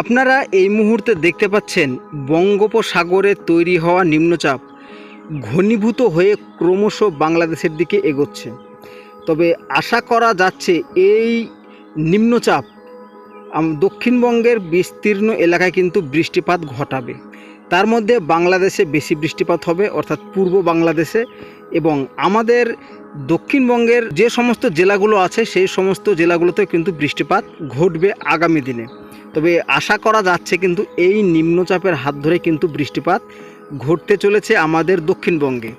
আপনারা এই মুহূর্তে দেখতে পাচ্ছেন বঙ্গোপসাগরে তৈরি হওয়া নিম্নচাপ ঘনীভূত হয়ে ক্রমশ বাংলাদেশের দিকে এগোচ্ছে। তবে আশা করা যাচ্ছে এই নিম্নচাপ দক্ষিণবঙ্গের বিস্তীর্ণ এলাকায় কিন্তু বৃষ্টিপাত ঘটাবে। তার মধ্যে বাংলাদেশে বেশি বৃষ্টিপাত হবে, অর্থাৎ পূর্ব বাংলাদেশে এবং আমাদের দক্ষিণবঙ্গের যে সমস্ত জেলাগুলো আছে, সেই সমস্ত জেলাগুলোতে কিন্তু বৃষ্টিপাত ঘটবে আগামী দিনে। তবে আশা করা যাচ্ছে কিন্তু এই নিম্নচাপের হাত ধরে কিন্তু বৃষ্টিপাত ঘটতে চলেছে আমাদের দক্ষিণবঙ্গে।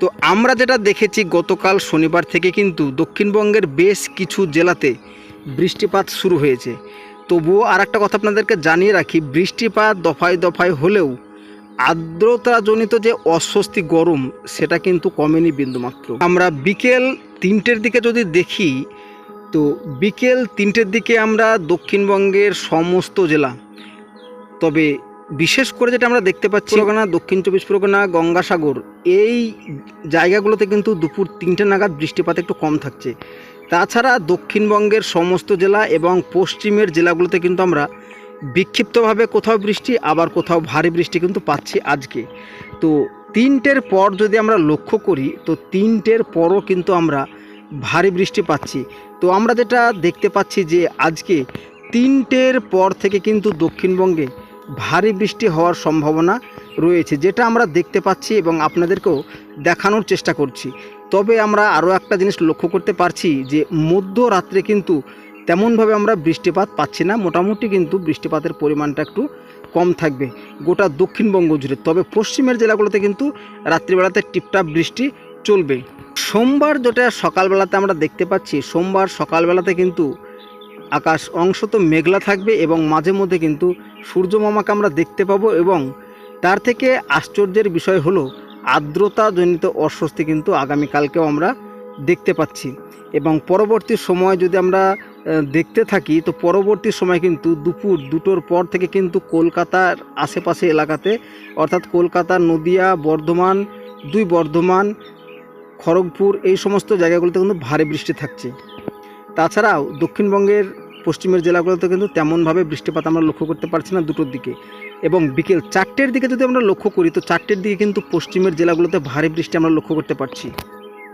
তো আমরা যেটা দেখেছি গতকাল শনিবার থেকে কিন্তু দক্ষিণবঙ্গের বেশ কিছু জেলাতে বৃষ্টিপাত শুরু হয়েছে। তবুও আর একটা কথা আপনাদেরকে জানিয়ে রাখি, বৃষ্টিপাত দফায় দফায় হলেও আর্দ্রতাজনিত যে অস্বস্তি গরম, সেটা কিন্তু কমেনি বিন্দুমাত্র। আমরা বিকেল তিনটের দিকে যদি দেখি তো বিকেল তিনটের দিকে আমরা দক্ষিণবঙ্গের সমস্ত জেলা তবে বিশেষ করে যেটা আমরা দেখতে পাচ্ছি পরগনা দক্ষিণ চব্বিশ পরগনা গঙ্গাসাগর এই জায়গাগুলোতে কিন্তু দুপুর তিনটে নাগাদ বৃষ্টিপাত একটু কম থাকছে। তাছাড়া দক্ষিণবঙ্গের সমস্ত জেলা এবং পশ্চিমের জেলাগুলোতে কিন্তু আমরা বিক্ষিপ্তভাবে কোথাও বৃষ্টি আবার কোথাও ভারী বৃষ্টি কিন্তু পাচ্ছি আজকে। তো তিনটের পর যদি আমরা লক্ষ্য করি তো তিনটের পরও কিন্তু আমরা ভারী বৃষ্টি পাচ্ছি। তো আমরা যেটা দেখতে পাচ্ছি যে আজকে তিনটের পর থেকে কিন্তু দক্ষিণবঙ্গে ভারী বৃষ্টি হওয়ার সম্ভাবনা রয়েছে, যেটা আমরা দেখতে পাচ্ছি এবং আপনাদেরকেও দেখানোর চেষ্টা করছি। তবে আমরা আরও একটা জিনিস লক্ষ্য করতে পারছি যে মধ্যরাত্রে কিন্তু তেমনভাবে আমরা বৃষ্টিপাত পাচ্ছি না, মোটামুটি কিন্তু বৃষ্টিপাতের পরিমাণটা একটু কম থাকবে গোটা দক্ষিণবঙ্গ জুড়ে। তবে পশ্চিমের জেলাগুলোতে কিন্তু রাত্রিবেলাতে টিপটাপ বৃষ্টি চলবে। সোমবার যেটা সকালবেলাতে আমরা দেখতে পাচ্ছি, সোমবার সকালবেলাতে কিন্তু আকাশ অংশত মেঘলা থাকবে এবং মাঝে মধ্যে কিন্তু সূর্যমামাকে আমরা দেখতে পাবো এবং তার থেকে আশ্চর্যের বিষয় হলো, আর্দ্রতাজনিত অস্বস্তি কিন্তু আগামীকালকেও আমরা দেখতে পাচ্ছি। এবং পরবর্তী সময় যদি আমরা দেখতে থাকি, তো পরবর্তী সময় কিন্তু দুপুর দুটোর পর থেকে কিন্তু কলকাতার আশেপাশে এলাকাতে, অর্থাৎ কলকাতা নদিয়া, বর্ধমান, দুই বর্ধমান খড়গপুর এই সমস্ত জায়গাগুলোতে কিন্তু ভারী বৃষ্টি থাকছে। তাছাড়াও দক্ষিণবঙ্গের পশ্চিমের জেলাগুলোতে কিন্তু তেমনভাবে বৃষ্টিপাত আমরা লক্ষ্য করতে পারছি না দুটোর দিকে। এবং বিকেল চারটের দিকে যদি আমরা লক্ষ্য করি, তো চারটের দিকে কিন্তু পশ্চিমের জেলাগুলোতে ভারী বৃষ্টি আমরা লক্ষ্য করতে পারছি।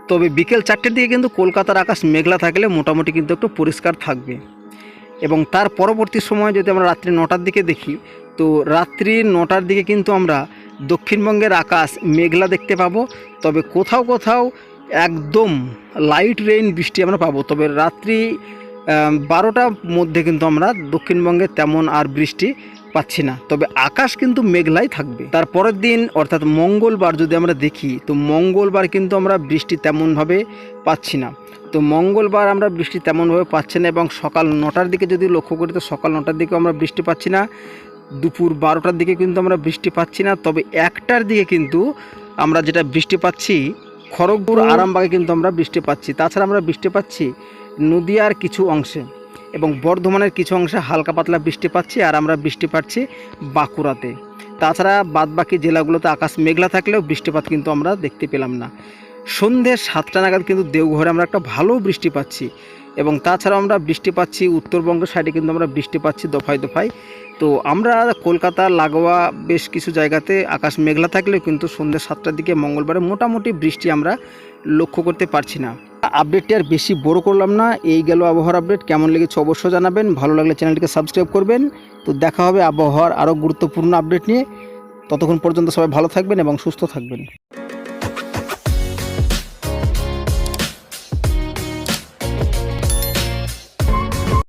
তবে বিকেল চারটের দিকে কিন্তু কলকাতার আকাশ মেঘলা থাকলে মোটামুটি কিন্তু একটু পরিষ্কার থাকবে। এবং তার পরবর্তী সময় যদি আমরা রাত্রি নটার দিকে দেখি, তো রাত্রি নটার দিকে কিন্তু আমরা দক্ষিণবঙ্গের আকাশ মেঘলা দেখতে পাবো, তবে কোথাও কোথাও একদম লাইট রেইন বৃষ্টি আমরা পাবো। তবে রাত্রি বারোটার মধ্যে কিন্তু আমরা দক্ষিণবঙ্গে তেমন আর বৃষ্টি পাচ্ছি না। তবে আকাশ কিন্তু মেঘলাই থাকবে। তার পরের দিন, অর্থাৎ মঙ্গলবার যদি আমরা দেখি, তো মঙ্গলবার কিন্তু আমরা বৃষ্টি তেমনভাবে পাচ্ছি না। তো মঙ্গলবার আমরা বৃষ্টি তেমনভাবে পাচ্ছি না এবং সকাল নটার দিকে যদি লক্ষ্য করি, তো সকাল নটার দিকেও আমরা বৃষ্টি পাচ্ছি না। দুপুর বারোটার দিকে কিন্তু আমরা বৃষ্টি পাচ্ছি না তবে একটার দিকে কিন্তু আমরা যেটা বৃষ্টি পাচ্ছি খড়গপুর আরামবাগে কিন্তু আমরা বৃষ্টি পাচ্ছি। তাছাড়া আমরা বৃষ্টি পাচ্ছি নদিয়ার কিছু অংশে এবং বর্ধমানের কিছু অংশে হালকা পাতলা বৃষ্টি পাচ্ছি আর আমরা বৃষ্টি পাচ্ছি বাঁকুড়াতে। তাছাড়া বাদবাকি জেলাগুলোতে আকাশ মেঘলা থাকলেও বৃষ্টিপাত কিন্তু আমরা দেখতে পেলাম না। সন্ধ্যে সাতটা নাগাদ কিন্তু দেওঘরে আমরা একটা ভালো বৃষ্টি পাচ্ছি। এবং তাছাড়াও আমরা বৃষ্টি পাচ্ছি, উত্তরবঙ্গ সাইডে কিন্তু আমরা বৃষ্টি পাচ্ছি দফায় দফায়। তো আমরা কলকাতা, লাগোয়া বেশ কিছু জায়গাতে আকাশ মেঘলা থাকলেও কিন্তু সন্ধ্যে সাতটার দিকে মঙ্গলবারে মোটামুটি বৃষ্টি আমরা লক্ষ্য করতে পারছি না। আপডেটটি আর বেশি বড় করলাম না, এই গেল আবহাওয়ার আপডেট কেমন লেগেছে অবশ্যই জানাবেন, ভালো লাগলে চ্যানেলটিকে সাবস্ক্রাইব করবেন। তো দেখা হবে আবহাওয়ার আরও গুরুত্বপূর্ণ আপডেট নিয়ে। ততক্ষণ পর্যন্ত সবাই ভালো থাকবেন এবং সুস্থ থাকবেন।